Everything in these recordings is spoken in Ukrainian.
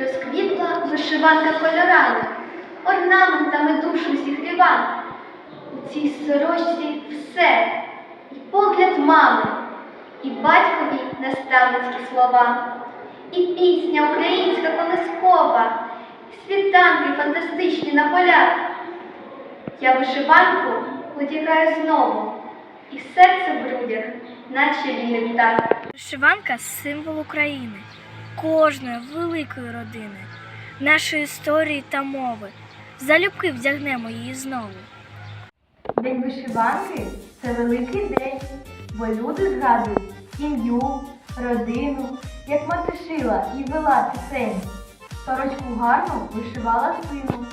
Розквітла вишиванка кольорами, орнаментами душу зігріва. У цій сорочці все, і погляд мами, і батькові наставницькі слова, і пісня українська колискова, і світанки фантастичні на полях. Я вишиванку одягаю знову, і серце в грудях, наче вільний птах. Вишиванка символ України, кожної великої родини, нашої історії та мови. Залюбки вдягнемо її знову. День вишиванки це великий день, бо люди згадують сім'ю, родину, як мати шила і вела пісень. Сорочку гарну вишивала сину.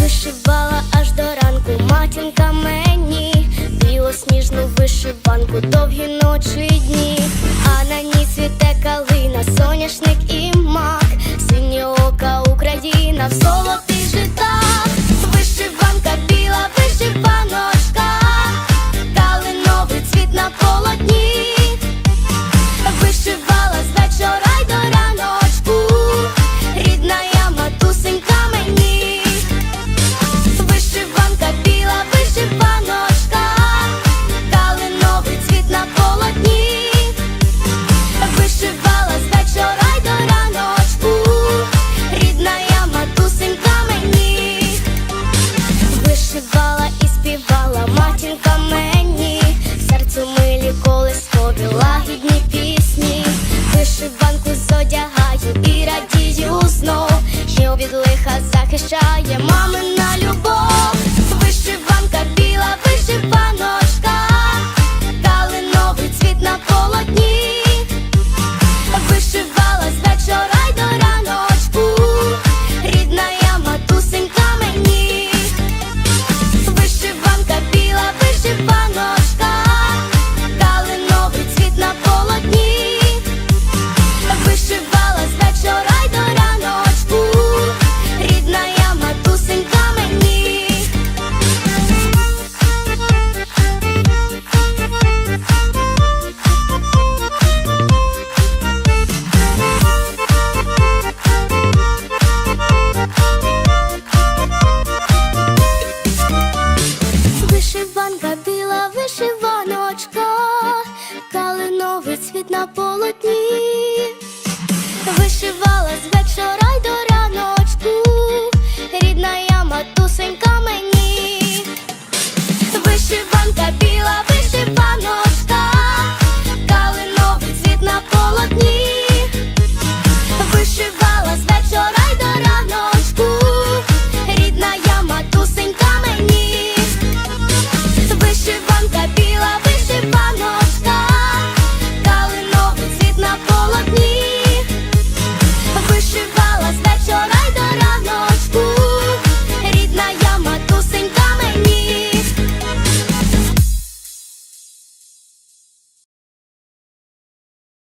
Вишивала аж до ранку матінка мені білосніжну вишиванку, довгі ночі і дні, а на ній цвіте калина, соняшник і мак, синьоока Україна в золотий колискові лагідні пісні, вишиванку зодягаю і радію знов, що від лиха захищає мамина любов, вишиванка біла, вишиваночка, світ на полотні.